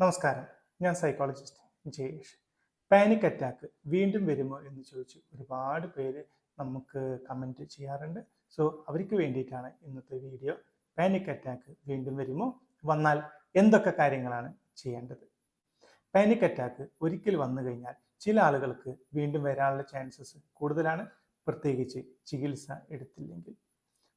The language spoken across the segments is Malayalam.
നമസ്കാരം. ഞാൻ സൈക്കോളജിസ്റ്റ് ജയേഷ്. പാനിക് അറ്റാക്ക് വീണ്ടും വരുമോ എന്ന് ചോദിച്ച് ഒരുപാട് പേര് നമുക്ക് കമന്റ് ചെയ്യാറുണ്ട്. സോ അവർക്ക് വേണ്ടിയിട്ടാണ് ഇന്നത്തെ വീഡിയോ പാനിക് അറ്റാക്ക് വീണ്ടും വരുമോ? വന്നാൽ എന്തൊക്കെ കാര്യങ്ങളാണ് ചെയ്യേണ്ടത്? പാനിക് അറ്റാക്ക് ഒരിക്കൽ വന്നു കഴിഞ്ഞാൽ ചില ആളുകൾക്ക് വീണ്ടും വരാനുള്ള ചാൻസസ് കൂടുതലാണ്. പ്രത്യേകിച്ച് ചികിത്സ എടുത്തില്ലെങ്കിൽ.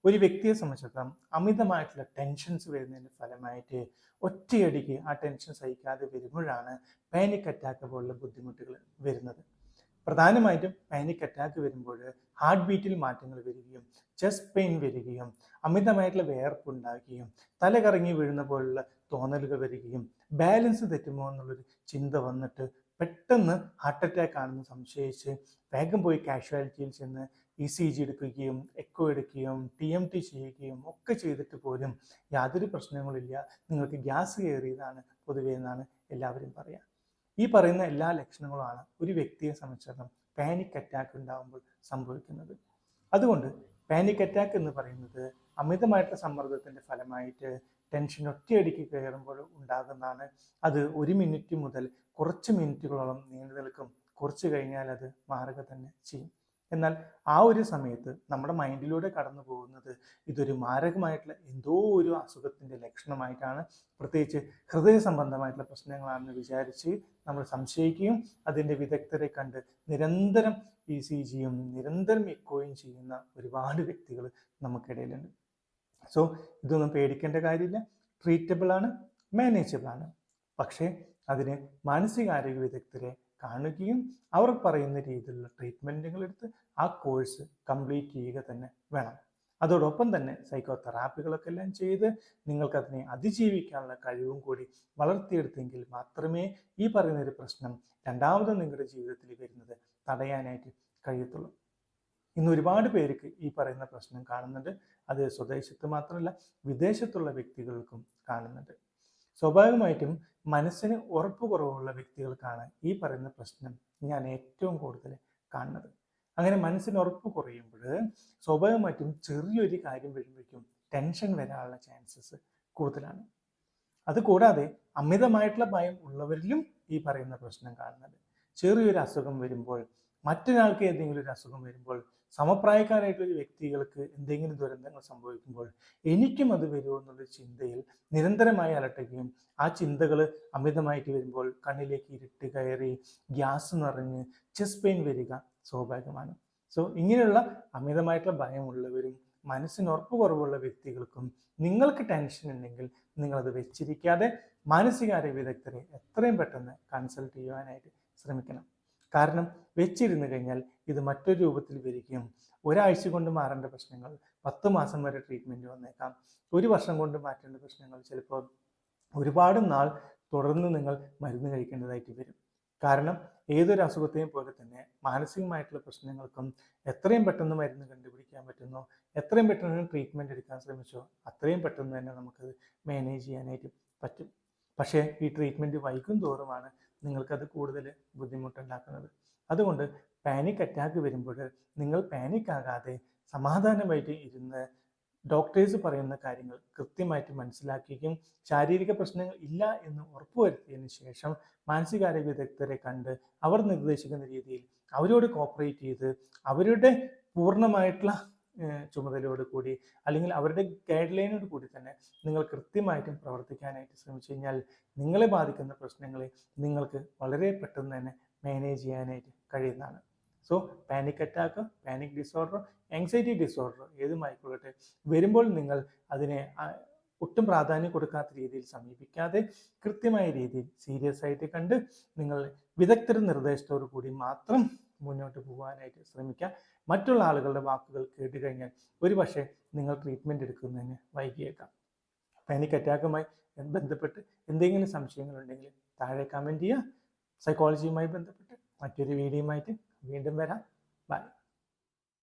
ഒരു വ്യക്തിയെ സംബന്ധിച്ചിടത്തോളം അമിതമായിട്ടുള്ള ടെൻഷൻസ് വരുന്നതിന്റെ ഫലമായിട്ട് ഒറ്റയടിക്ക് ആ ടെൻഷൻ സഹിക്കാതെ വരുമ്പോഴാണ് പാനിക് അറ്റാക്ക് പോലുള്ള ബുദ്ധിമുട്ടുകൾ വരുന്നത്. പ്രധാനമായിട്ടും പാനിക് അറ്റാക്ക് വരുമ്പോൾ ഹാർട്ട് ബീറ്റിൽ മാറ്റങ്ങൾ വരികയും ചെസ്റ്റ് പെയിൻ വരികയും അമിതമായിട്ടുള്ള വേർപ്പ് ഉണ്ടാക്കുകയും തലകറങ്ങി വീഴുന്ന പോലുള്ള തോന്നലുകൾ വരികയും ബാലൻസ് തെറ്റുമോ എന്നുള്ളൊരു ചിന്ത വന്നിട്ട് പെട്ടെന്ന് ഹാർട്ട് അറ്റാക്ക് ആണെന്ന് സംശയിച്ച് വേഗം പോയി കാഷ്വാലിറ്റിയിൽ ചെന്ന് ഇ സി ജി എടുക്കുകയും എക്കോ എടുക്കുകയും ടി എം ടി ചെയ്യുകയും ഒക്കെ ചെയ്തിട്ട് പോലും യാതൊരു പ്രശ്നങ്ങളില്ല നിങ്ങൾക്ക് ഗ്യാസ് കയറിയതാണ് പൊതുവേ എന്നാണ് എല്ലാവരും പറയുക ഈ പറയുന്ന എല്ലാ ലക്ഷണങ്ങളുമാണ് ഒരു വ്യക്തിയെ സംബന്ധിച്ചിടത്തോളം പാനിക് അറ്റാക്ക് ഉണ്ടാകുമ്പോൾ സംഭവിക്കുന്നത്. അതുകൊണ്ട് പാനിക് അറ്റാക്ക് എന്ന് പറയുന്നത് അമിതമായിട്ടുള്ള സമ്മർദ്ദത്തിന്റെ ഫലമായിട്ട് ടെൻഷൻ ഒറ്റയടിക്ക് കയറുമ്പോൾ ഉണ്ടാകുന്നതാണ്. അത് ഒരു മിനിറ്റ് മുതൽ കുറച്ച് മിനിറ്റുകളോളം നീണ്ടു നിൽക്കും. കുറച്ച് കഴിഞ്ഞാൽ അത് മാറുക തന്നെ ചെയ്യും. എന്നാൽ ആ ഒരു സമയത്ത് നമ്മുടെ മൈൻഡിലൂടെ കടന്നു പോകുന്നത് ഇതൊരു മാരകമായിട്ടുള്ള എന്തോ ഒരു അസുഖത്തിന്റെ ലക്ഷണമായിട്ടാണ്. പ്രത്യേകിച്ച് ഹൃദയ സംബന്ധമായിട്ടുള്ള പ്രശ്നങ്ങളാണെന്ന് വിചാരിച്ച് നമ്മൾ സംശയിക്കുകയും അതിന്റെ വിദഗ്ധരെ കണ്ട് നിരന്തരം ഇ സി ജിയും നിരന്തരം എക്കോയും ചെയ്യുന്ന ഒരുപാട് വ്യക്തികൾ നമുക്കിടയിലുണ്ട്. സോ ഇതൊന്നും പേടിക്കേണ്ട കാര്യമില്ല. ട്രീറ്റബിൾ ആണ് മാനേജബിൾ ആണ്. പക്ഷേ അതിന് മാനസികാരോഗ്യ വിദഗ്ധരെ കാണുകയും അവർ പറയുന്ന രീതിയിലുള്ള ട്രീറ്റ്മെന്റുകൾ എടുത്ത് ആ കോഴ്സ് കംപ്ലീറ്റ് ചെയ്യുക തന്നെ വേണം. അതോടൊപ്പം തന്നെ സൈക്കോ തെറാപ്പികളൊക്കെ എല്ലാം ചെയ്ത് നിങ്ങൾക്കതിനെ അതിജീവിക്കാനുള്ള കഴിവും കൂടി വളർത്തിയെടുത്തെങ്കിൽ മാത്രമേ ഈ പറയുന്ന ഒരു പ്രശ്നം രണ്ടാമത് നിങ്ങളുടെ ജീവിതത്തിൽ വരുന്നത് തടയാനായിട്ട് കഴിയത്തുള്ളൂ. ഇന്ന് ഒരുപാട് പേർക്ക് ഈ പറയുന്ന പ്രശ്നം കാണുന്നുണ്ട്. അത് സ്വദേശത്ത് മാത്രമല്ല വിദേശത്തുള്ള വ്യക്തികൾക്കും കാണുന്നുണ്ട്. സ്വാഭാവികമായിട്ടും മനസ്സിന് ഉറപ്പ് കുറവുള്ള വ്യക്തികൾക്കാണ് ഈ പറയുന്ന പ്രശ്നം ഞാൻ ഏറ്റവും കൂടുതൽ കാണുന്നത്. അങ്ങനെ മനസ്സിന് ഉറപ്പ് കുറയുമ്പോൾ സ്വാഭാവികമായിട്ടും ചെറിയൊരു കാര്യം വരുമ്പോഴേക്കും ടെൻഷൻ വരാനുള്ള ചാൻസസ് കൂടുതലാണ്. അതുകൂടാതെ അമിതമായിട്ടുള്ള ഭയം ഉള്ളവരിലും ഈ പറയുന്ന പ്രശ്നം കാണുന്നത് ചെറിയൊരു അസുഖം വരുമ്പോൾ മറ്റൊരാൾക്ക് എന്തെങ്കിലും ഒരു അസുഖം വരുമ്പോൾ സമപ്രായക്കാരായിട്ടുള്ള വ്യക്തികൾക്ക് എന്തെങ്കിലും ദുരന്തങ്ങൾ സംഭവിക്കുമ്പോൾ എനിക്കും അത് വരുമോ എന്നുള്ള ചിന്തയിൽ നിരന്തരമായി അലട്ടുകയും ആ ചിന്തകൾ അമിതമായിട്ട് വരുമ്പോൾ കണ്ണിലേക്ക് ഇരുട്ട് കയറി ഗ്യാസ് നിറഞ്ഞ് ചെസ്റ്റ് പെയിൻ വരിക സ്വാഭാവികമാണ്. സോ ഇങ്ങനെയുള്ള അമിതമായിട്ടുള്ള ഭയമുള്ളവരും മനസ്സിന് ഉറപ്പ് കുറവുള്ള വ്യക്തികൾക്കും നിങ്ങൾക്ക് ടെൻഷൻ ഉണ്ടെങ്കിൽ നിങ്ങളത് വെച്ചിരിക്കാതെ മാനസികാരോഗ്യ വിദഗ്ധരെ എത്രയും പെട്ടെന്ന് കൺസൾട്ട് ചെയ്യുവാനായിട്ട് ശ്രമിക്കണം. കാരണം വെച്ചിരുന്നു കഴിഞ്ഞാൽ ഇത് മറ്റൊരു രൂപത്തിൽ വരികയും ഒരാഴ്ച കൊണ്ട് മാറേണ്ട പ്രശ്നങ്ങൾ പത്ത് മാസം വരെ ട്രീറ്റ്മെന്റ് വന്നേക്കാം. ഒരു വർഷം കൊണ്ട് മാറ്റേണ്ട പ്രശ്നങ്ങൾ ചിലപ്പോൾ ഒരുപാട് നാൾ തുടർന്ന് നിങ്ങൾ മരുന്ന് കഴിക്കേണ്ടതായിട്ട് വരും. കാരണം ഏതൊരു അസുഖത്തെയും പോലെ തന്നെ മാനസികമായിട്ടുള്ള പ്രശ്നങ്ങൾക്കും എത്രയും പെട്ടെന്ന് മരുന്ന് കണ്ടുപിടിക്കാൻ പറ്റുന്നോ എത്രയും പെട്ടെന്ന് ട്രീറ്റ്മെന്റ് എടുക്കാൻ ശ്രമിച്ചോ അത്രയും പെട്ടെന്ന് തന്നെ നമുക്കത് മാനേജ് ചെയ്യാനായിട്ട് പറ്റും. പക്ഷേ ഈ ട്രീറ്റ്മെന്റ് വൈകും തോറുമാണ് നിങ്ങൾക്കത് കൂടുതൽ ബുദ്ധിമുട്ടുണ്ടാക്കുന്നത്. അതുകൊണ്ട് പാനിക് അറ്റാക്ക് വരുമ്പോൾ നിങ്ങൾ പാനിക് ആകാതെ സമാധാനമായിട്ട് ഇരുന്ന് ഡോക്ടേഴ്സ് പറയുന്ന കാര്യങ്ങൾ കൃത്യമായിട്ട് മനസ്സിലാക്കുകയും ശാരീരിക പ്രശ്നങ്ങൾ ഇല്ല എന്ന് ഉറപ്പുവരുത്തിയതിന് ശേഷം മാനസികാരോഗ്യ വിദഗ്ധരെ കണ്ട് അവർ നിർദ്ദേശിക്കുന്ന രീതിയിൽ അവരോട് കോപ്പറേറ്റ് ചെയ്ത് അവരുടെ പൂർണമായിട്ടുള്ള ചുമതലയോട് കൂടി അല്ലെങ്കിൽ അവരുടെ ഗൈഡ് ലൈനോട് കൂടി തന്നെ നിങ്ങൾ കൃത്യമായിട്ടും പ്രവർത്തിക്കാനായിട്ട് ശ്രമിച്ചു കഴിഞ്ഞാൽ നിങ്ങളെ ബാധിക്കുന്ന പ്രശ്നങ്ങളെ നിങ്ങൾക്ക് വളരെ പെട്ടെന്ന് തന്നെ മാനേജ് ചെയ്യാനായിട്ട് കഴിയുന്നതാണ്. So panic attack panic disorder anxiety disorder ഏതുമായിക്കൊള്ളട്ടെ വരുമ്പോൾ നിങ്ങൾ അതിനെ ഒട്ടും പ്രാധാന്യം കൊടുക്കാത്ത രീതിയിൽ സമീപിക്കാതെ കൃത്യമായ രീതിയിൽ സീരിയസ് ആയിട്ട് കണ്ട് നിങ്ങൾ വിദഗ്ധരുടെ നിർദ്ദേശത്തോടു കൂടി മാത്രം മുന്നോട്ട് പോകാനായിട്ട് ശ്രമിക്കുക മറ്റുള്ള ആളുകളുടെ വാക്കുകൾ കേട്ട് കഴിഞ്ഞാൽ ഒരുപക്ഷെ നിങ്ങൾ ട്രീറ്റ്മെന്റ് എടുക്കുന്നതിന് വൈകിയേക്കാം. പാനിക് അറ്റാക്കുമായി ബന്ധപ്പെട്ട് എന്തെങ്കിലും സംശയങ്ങളുണ്ടെങ്കിൽ താഴെ കമന്റ് ചെയ്യുക. സൈക്കോളജിയുമായി ബന്ധപ്പെട്ട് മറ്റൊരു വീഡിയോയുമായിട്ട് വീണ്ടും വരാം. ബൈ